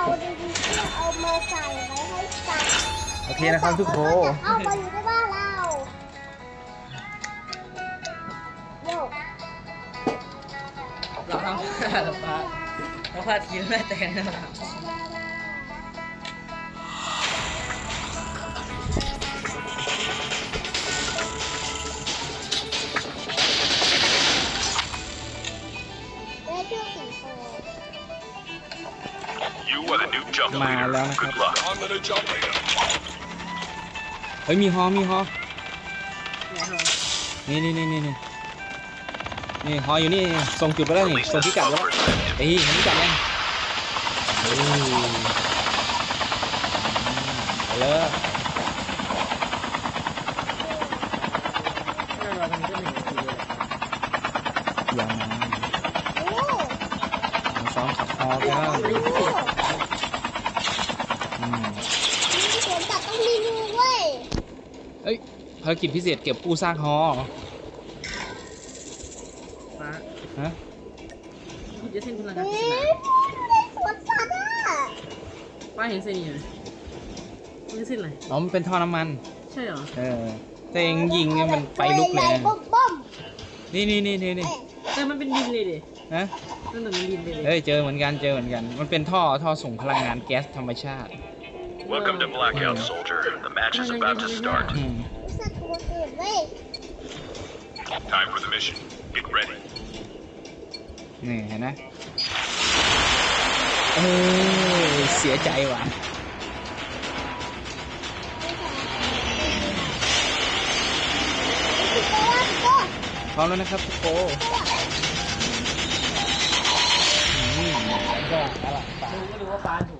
เอาดีๆที่เอามาใส่ไว้ให้สัตว์โอเคนะครับทุกคนเอามาอยู่ในบ้านเราโยกเราทำผ้าเราพาเราพาทีมแม่แตงนะครับ You are the new jump มา leader. แล้วนะครับ Good luck. I'm the new jump leader. เฮ้ยมีฮอมีฮอไหนเหรอนี่นี่นี่นี่นี่นี่ฮออยู่นี่ส่งจุดไปแล้วนี่ Release ส่ง the พิกัด smoke แล้ว perspective. เอ้ยเห็นพิกัดยังเอ้ยไปเลย เราเราทำก็หนึ่งนาทีเลย อย่ามา โอ้ ซ้อมขับฮอกันแล้ว โห อืม มีสวนสัตว์ต้องรีวิวเว้ย เอ้ยภารกิจพิเศษเก็บกู้ซากฮอฟ้าฮะคุณจะเส้นพลังงานเอ๊ะปริศนาในสวนสัตว์อะป้าเห็นเส้นนี้ไหมมันคือเส้นอะไรอ๋อมันเป็นท่อน้ำมัน ใช่เหรอ เออ แต่เองยิงเนี่ยมันไฟลุกเลยใหญ่นะๆบ้อมบ้อมนี่นี่นี่นี่นี่แต่มันเป็นดินเลยดิฮะนั่นเหมือนเป็นดินเลยดิเอ้ยเจอเหมือนกันเจอเหมือนกัน มันเป็นท่อท่อส่งพลังงานแก๊สธรรมชาติ Welcome to Blackout, soldier. The match is about to start. อืม Time for the mission. Get ready. นี่เห็นไหมเออเสียใจว่ะติดตัวว่าติดตัวพร้อมแล้วนะครับทุกคนอืมก็อะไรไปดูก็รู้ว่าป้าถูก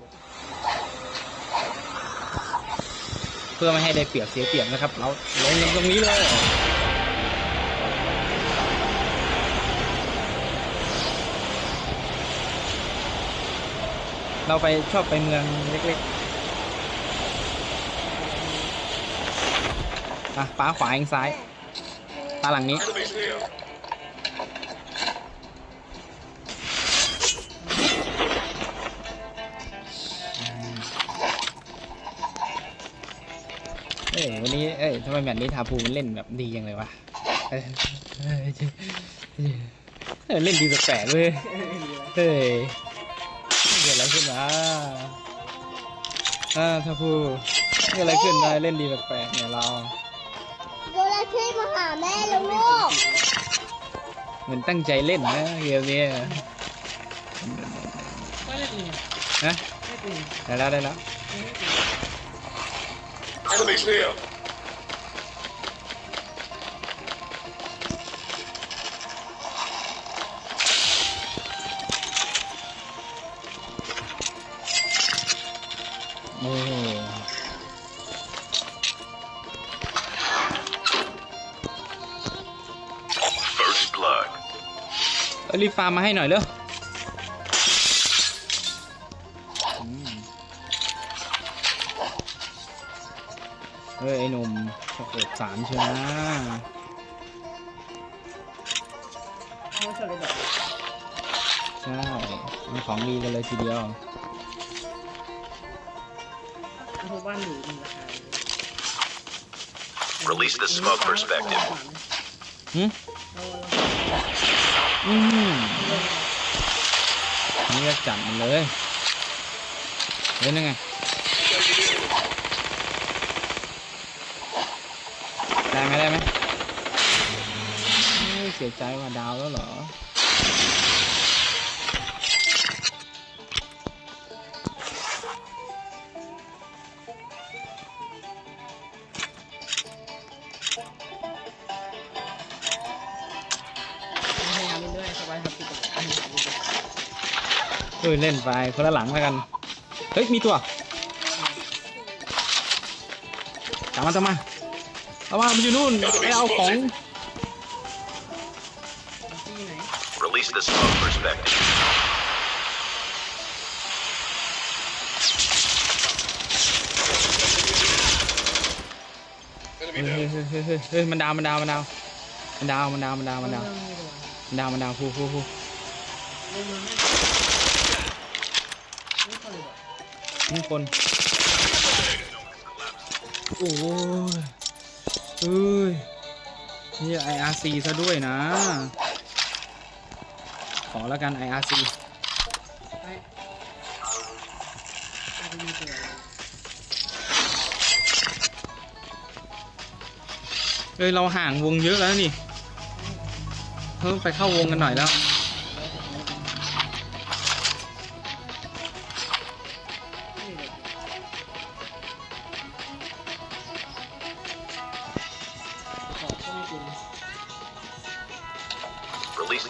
พื่อไม่ให้ได้เปรียบเสียเปรียบนะครับ เราลงตรงนี้เลยเราไปชอบไปเมืองเล็กๆอะป้าขวาเองซ้าย ตาหลังนี้ ทำไมแบบนี้ทาภูมันเล่นแบบดีจังเลยวะเอ้ยเอ้ยเอ้ยเล่นดีแปลกๆเว้ยเฮ้ยเกิดอะไรขึ้นวะอ่าทาภูเกิดอะไรขึ้นมาเล่นดีแปลกๆเนี่ยเราโดราเข้มาหาแม่แล้วลูกเหมือนตั้งใจเล่นนะเกมนี้ป้าเล่นยังไงนะเล่นยังไงได้แล้วได้แล้ว Enemies here. โรีบฟาร์มมาให้หน่อยเร็วอืมเฮ้ยไอ้หนุ่มช็อกโกแลตสามใช่ไหมเขาชอบเลยแบบใช่มีของดีกันเลยทีเดียวเพราะบ้านหนูมีราคา Release the smoke perspective. หึเอืมนี่ก็จัดมันเลยเล่นยังไง ได้ไหมได้ไหมเสียใจว่าดาวแล้วเหรอ เฮ้ยเล่นไปคนละหลังแล้วกัน เฮ้ย มีตัวตามมาตามมาตามมามันอยู่นู่นไปเอาของที่ไหน Release the smoke perspective. เฮ้ยเฮ้ยเฮ้ยเฮ้ยเฮ้ยเฮ้ยมันดาวมันดาวมันดาวมันดาวมันดาวมันดาวมันดาวเรื่องนี้ดีกว่ามันดาวมันดาวพูพูพู นี่คน โอ้ยเอ้ยนี่ IRC ซะด้วยนะ ขอแล้วกันไปไปดูตัวเอ้ย เราห่างวงเยอะแล้วนี่ เพิ่มไปเข้าวงกันหน่อยแล้ว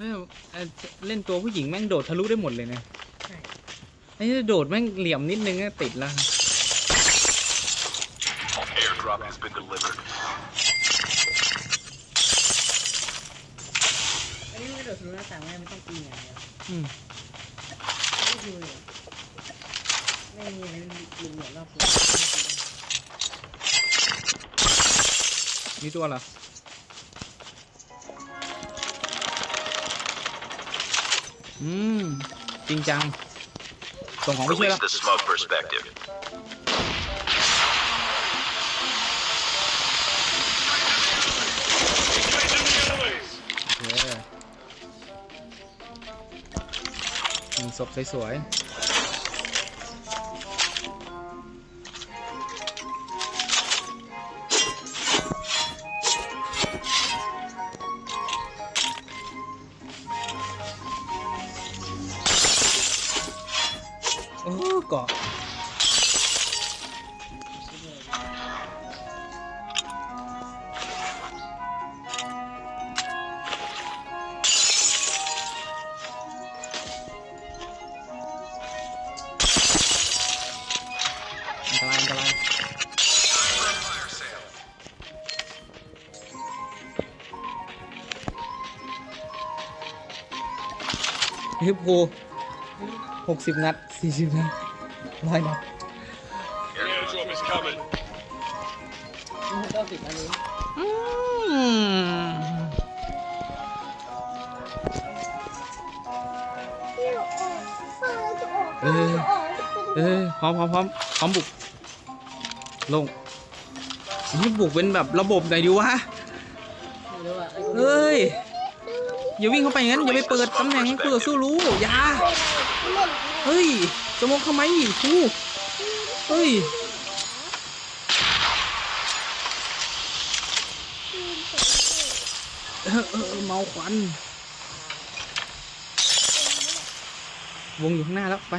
เฮ้ยเอ่อเล่นตัวผู้หญิงแม่งโดดทะลุได้หมดเลยนะใช่ไอ้นี่โดดแม่งเหลี่ยมนิดนึงก็ติดแล้ว Airdrop has been delivered. อันนี้ไม่โดดทะลุหน้าต่างไม่ไม่ต้องปีนอย่างเดียวอืมไม่ดูเลยไม่มีอะไรลุมเหลือรอบตัวมีตัวเหรอ อืม จริงจัง ส่งของไปช่วย Release แล้ว the smoke perspective. เออมีศพสวยๆ ฮิปโปหกสิบนัดสี่สิบนัดร้อยนัด Airdrop is coming. มันต้องติดอันนี้เออเออพร้อมพร้อมพร้อมพร้อมบุก ลงนี่บุกเป็นแบบระบบไหนดีวะไม่รู้อะเฮ้ย อย่าวิ่งเข้าไปงั้นอย่าไปเปิดตำแหน่งให้คู่ต่อสู้รู้อย่าเฮ้ยจะมองเข้าไหมครูเฮ้ยเออเออเออเมาควันวงอยู่ข้างหน้าแล้วไป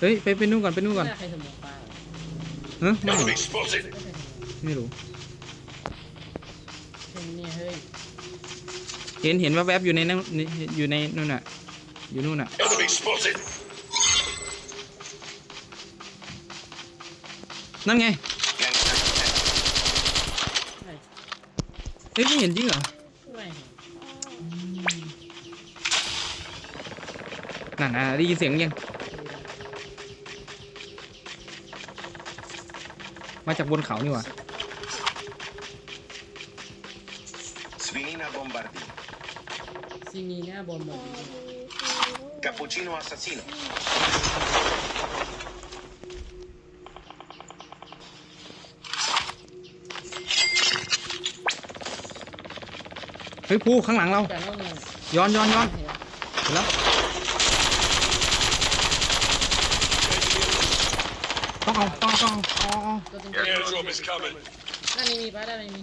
เฮ้ยไปไปนู่นก่อนไปนู่นก่อนใครสมองปลาเฮ้ยไม่ Enemy spotted. ไม่รู้ เช่นเนี่ยเฮ้ยเห็นเห็นว่าแวบๆอยู่ในนั่นอยู่ในนู่นน่ะ อยู่นู่นน่ะ Enemy spotted. นั่นไงใช่เฮ้ยไม่เห็นจริงเหรอไม่เห็นนั่นน่ะได้ยินเสียงยัง มาจากบนเขานี่หว่า Svinina bombardino. ซีนีหน้าบอลหมด Cappuccino assassino. เฮ้ยภูข้างหลังเราแต่นอกเมืองย้อนย้อนย้อนเห็นเห็นแล้วต้องเอาต้องเอาต้องเอาเอาเอาตัวจริง Airdrop is coming. ด้านนี้มีปะด้านนี้มี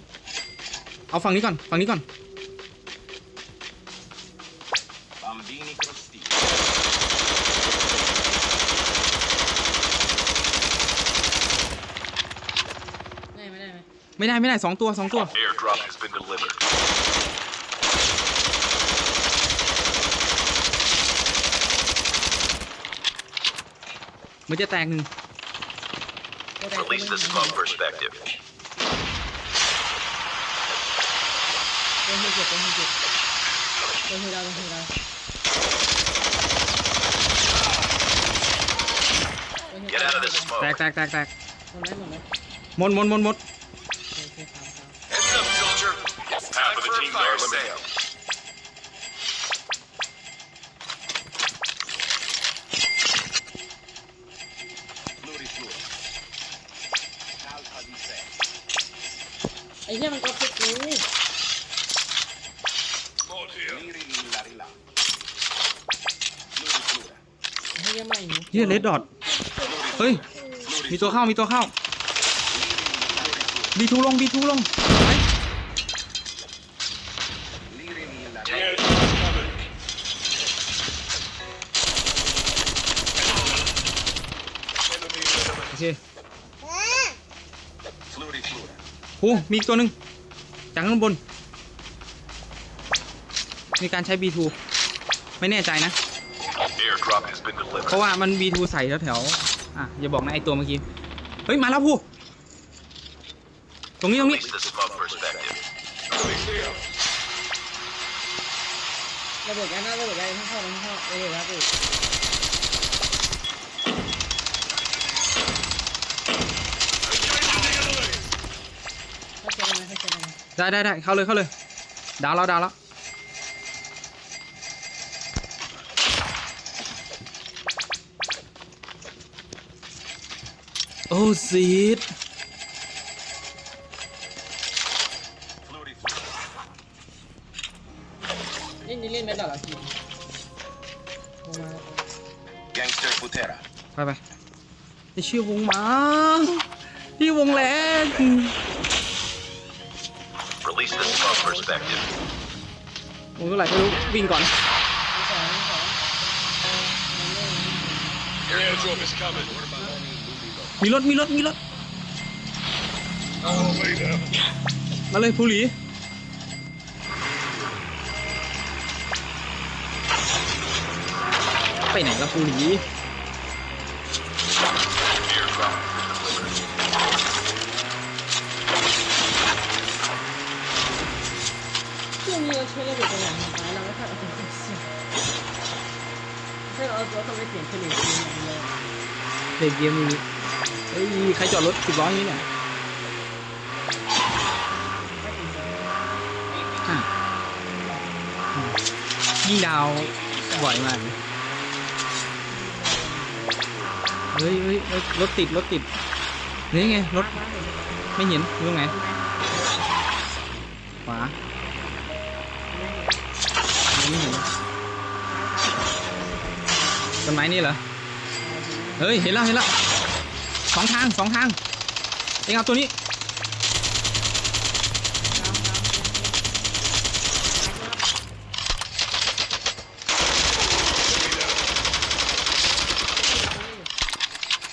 เอาฝั่งนี้ก่อนฝั่งนี้ก่อน ไหมไม่ได้ไม่ได้สองตัวสองตัว Airdrop has been delivered. เมันจะแตกหนึ่งก็ได้ Release the smoke perspective. ตัวหิวเจ็บตัวหิวเจ็บตัวหิวดาวตัวหิวดาว Get out of this แตก smoke. แตกแตกแตกหมดไหมหมดไหมหมดหมดหมดหมด sale. Fluri fluri. Calca di sé. ไอ้เหี้ยมันก็ฟิกกู Liri lilla rilla. Fluri flura. ไอ้เหี้ยไม่หนูเฮียเลดดอทเฮ้ย มีตัวเข้ามีตัวเข้าบีทูลงบีทูลง เค Fluri flura. โอ้มีอีกตัวหนึ่งจากข้างบน มีการใช้ B2 ไม่แน่ใจนะ Airdrop has been เพ delivered. ราะว่ามัน B2 ใส่แถวๆอะ อย่าบอกนะไอตัวเมื่อกี้ เฮ้ย มาแล้วพูตรงนี้ ตรงนี้ Release the smoke perspective. ระเบิดกันนะระเบิดกันทั้งเข้าทั้งเข้าเอ้ยครับพี่ เข้าใจได้ไหมเข้าใจได้ไหมได้ได้ได้เข้าเลยเข้าเลยดาวแล้วดาวแล้วโอ้ซีด Fluri flura. เล่นนี่เล่นไม่ได้หรอทีลงมา Gangster putera. ไปไปไอเชื่อวงมาพี่วงแรง Release the smoke perspective. วงเท่าไหร่ไม่รู้วิ่งก่อนสองสอง Airdrop is coming. มีรถมีรถมีรถมาเลยผู้หลีไปไหนละผู้หลี ช่วงนี้เราใช้ระเบิดตัวอย่างทำร้ายเราไม่ค่อยเอาถึงเสียใช่เราเราต้องไปเปลี่ยนเฉลี่ยจริงๆเลยเด็กเกมนี้เฮ้ยใครจอดรถสิบล้ออย่างนี้เนี่ยอะอืมยิงดาวบ่อยมากเลยเฮ้ยเฮ้ยเฮ้ยรถติดรถติดนี่ไงรถไม่เห็นอยู่ตรงไหนขวา ไม่เห็นต้นไม้นี่เหรอ เฮ้ย เห็นแล้วเห็นแล้วสองทางสองทาง เองเอาตัวนี้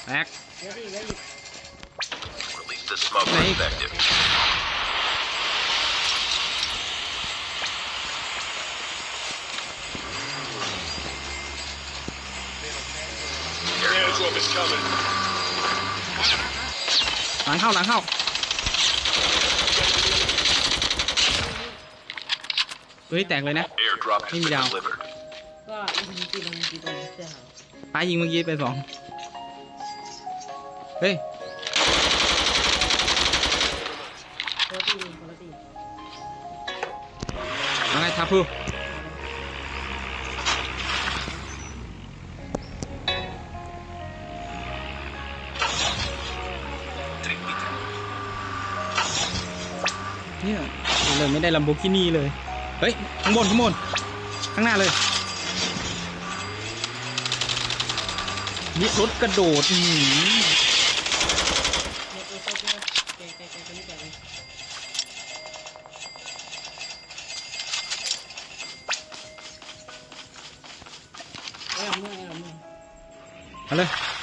แตกเดี๋ยวดิเดี๋ยวดิ Release the smoke Snake. perspective. Airdrop is coming. หลังเข้าหลังเข้าเฮ้ยแตกเลยนะ Airdrop has Hey, been down. delivered. ก็ยิงตีลงตีตรงเสื้อขาวป้ายิงเมื่อกี้ไปสองเฮ้ยคนละตีคนละตีเอาไงทับพู เลยไม่ได้ลัมโบกินี่เลย เฮ้ย ข้างบน ข้างบน ข้างหน้าเลยนี่รถกระโดดอื้อหือเดี๋ย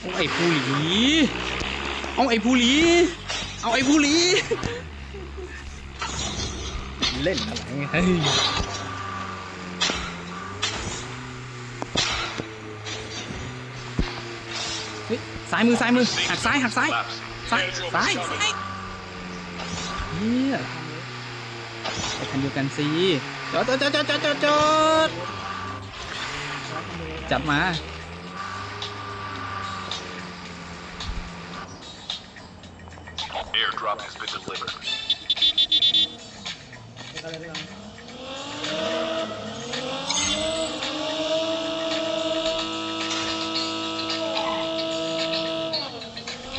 เอาไอ้ผู้หลี เอาไอ้ผู้หลี เอาไอ้ผู้หลี เล่นอะไรเฮ้ยเฮ้ยซ้ายมือซ้ายมือหักซ้ายหักซ้ายซ้ายซ้ายซ้ายเนี่ยไปคันเดียวกันสิจอดจอดจอดจอดจอดจอดจอดจับมา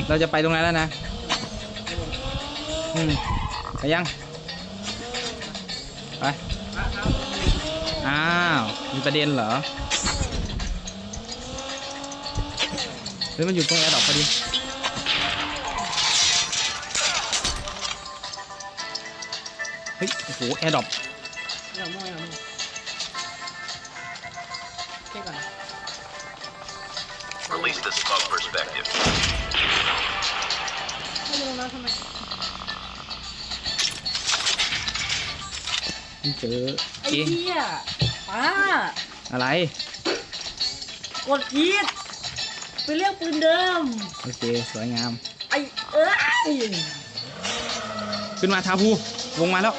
เราจะไปตรงนั้นแล้วนะอืมไปยัง ไป อ้าว มีประเด็นเหรอหรือมันอยู่ตรงแอร์ดอปพอดี ฮ้ย โอ้โห แอร์ดรอปอย่ามั่วอย่ามั่วเช็คก่อน Release the smoke perspective. ไม่รู้นะทำไมเจอไอ้เองเหี้ยป้าอะไร กดพีดไปเรียกปืนเดิม โอเค สวยงาม ไอ้เอ้ยขึ้นมาทาพูวงมาแล้ว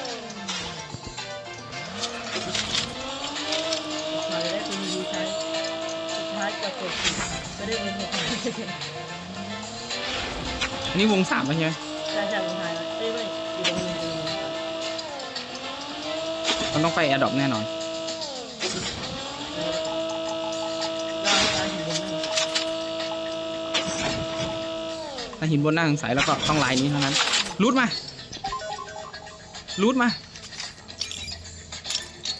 นี่วงสามใช่ไหมใช่ใช่ลงท้ายเอ้ยไม่อยู่ตรงนี้มันต้องไปแอร์ดอปแน่นอนถ้าหินบนหน้าสงสัยแล้วก็ต้องลายนี้เท่านั้นรูดมารูดมา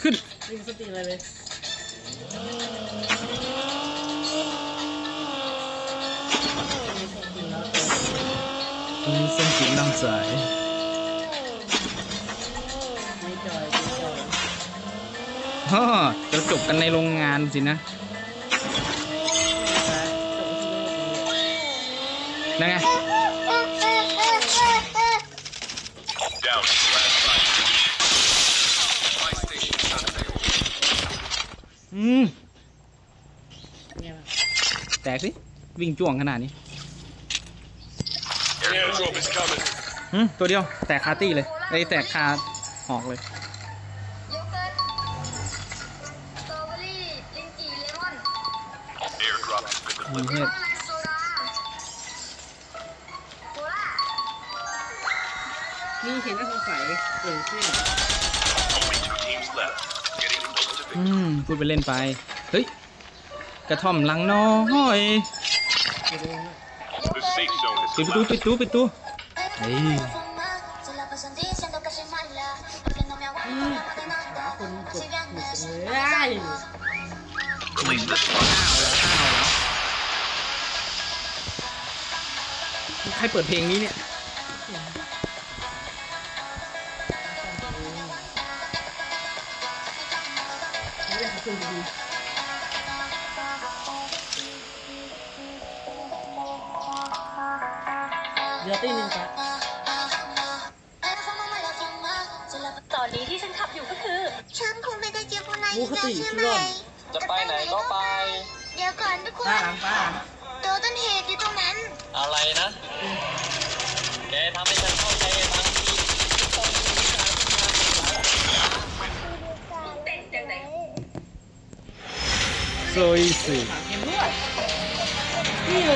ขึ้นลิงสติอะไรเลยมี เส้นจริงแล้วแต่มีเส้นจิ๋วดำสไม่จอยไม่จอยฮ่อจะจบกันในโรงงานสินะนั่นไง Down to the last fight. อืม เนี่ยมันแตกสิ วิ่งจ้วงขนาดนี้ Airdrop is coming. อืมตัวเดียว แตกคาตี้เลยไอ้ยแตกคาหอกเลย โยเกิร์ตสตรอเบอรี่ลิ้นจี่เลมอน Airdrop has been มี delivered. เทศโซดาโคลานี่เห็นน่าสงสัยเกิดขึ้น Only two teams left. Getting close to อื victory. มพูดไปเล่นไป เฮ้ย กระท่อมหลังน้อยไปดูนะ The safe zone is ปิดปตูปิดปตูปิดปตูเฮ้ยคนกดหมดเลยใครเปิดเพลงนี้เนี่ยเรื่องคุณดี ตีหนึ่งครับตอนนี้ที่ฉันขับอยู่ก็คือ ฉันคงไม่ได้เจอคนไหนมูอีกคแล้วติใช่สุไหมดยอดจะไปไหนก็ไป เดี๋ยวก่อนทุกคป้านหลังป้าหลังตัวต้นเหตุอยู่ตรงนั้น อะไรนะ แกทำให้ฉันเข้าใจบางทีต้องมีวิชาที่มาโซยสิเห็นด้วยนี่เลย